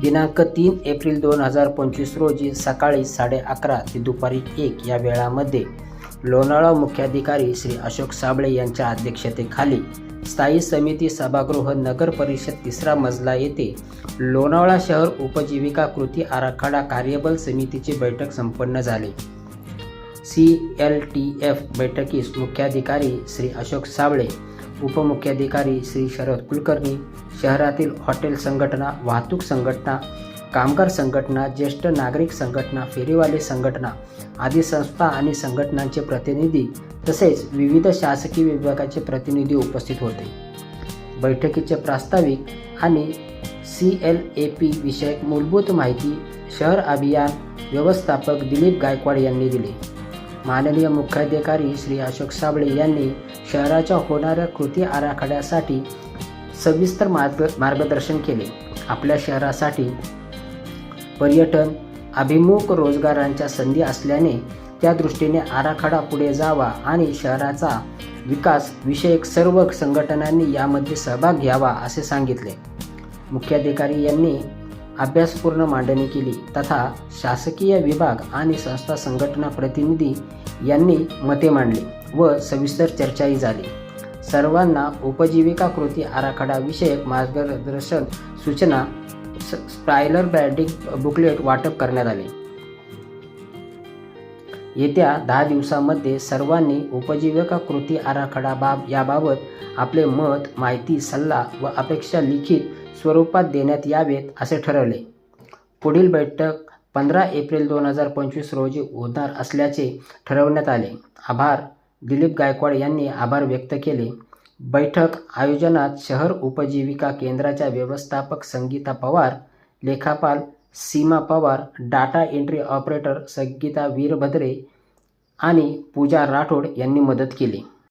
दिनांक तीन एप्रिल दोन हजार पंचवीस रोजी सकाळी साडे अकरा ते दुपारी एक या वेळामध्ये लोणावळा मुख्याधिकारी श्री अशोक साबळे यांच्या अध्यक्षतेखाली स्थायी समिती सभागृह नगर परिषद तिसरा मजला येथे लोणावळा शहर उपजीविका कृती आराखडा कार्यबल समितीची बैठक संपन्न झाली. सी एल टी एफ बैठकीस मुख्याधिकारी श्री अशोक साबळे उपमुख्याधिकारी श्री शरद कुलकर्णी शहरातील हॉटेल संघटना वाहतूक संघटना कामगार संघटना ज्येष्ठ नागरिक संघटना फेरीवाले संघटना आदी संस्था आणि संघटनांचे प्रतिनिधी तसेच विविध शासकीय विभागाचे प्रतिनिधी उपस्थित होते. बैठकीचे प्रास्ताविक आणि सी एल ए पी विषयक मूलभूत माहिती शहर अभियान व्यवस्थापक दिलीप गायकवाड यांनी दिली. माननीय मुख्याधिकारी श्री अशोक साबळे यांनी शहराच्या होणाऱ्या कृती आराखड्यासाठी सविस्तर मार्ग मार्गदर्शन केले. आपल्या शहरासाठी पर्यटन अभिमुख रोजगारांच्या संधी असल्याने त्या दृष्टीने आराखडा पुढे जावा आणि शहराचा विकास विषयक सर्व संघटनांनी यामध्ये सहभाग घ्यावा असे सांगितले. मुख्याधिकारी यांनी अभ्यासपूर्ण मांडणी केली. तथा शासकीय विभाग आणि संस्था संघटना प्रतिनिधी यांनी मते मांडली व सविस्तर चर्चाही झाली. सर्वांना उपजीविका कृती आराखडाविषयक मार्गदर्शन सूचना स्पायलर ब्रँडिंग बुकलेट वाटप करण्यात आले. येत्या दहा दिवसामध्ये सर्वांनी उपजीविका कृती आराखडा बाब याबाबत आपले मत माहिती सल्ला व अपेक्षा लिखित स्वरूपात देण्यात यावेत असे ठरवले. पुढील बैठक पंधरा एप्रिल दोन हजार पंचवीस रोजी होणार असल्याचे ठरवण्यात आले. आभार. दिलीप गायकवाड यांनी आभार व्यक्त केले. बैठक आयोजनात शहर उपजीविका केंद्राच्या व्यवस्थापक संगीता पवार लेखापाल Seema Pawar data entry operator Sangeeta Virbhadre आणि पूजा राठोड यांनी मदत केली.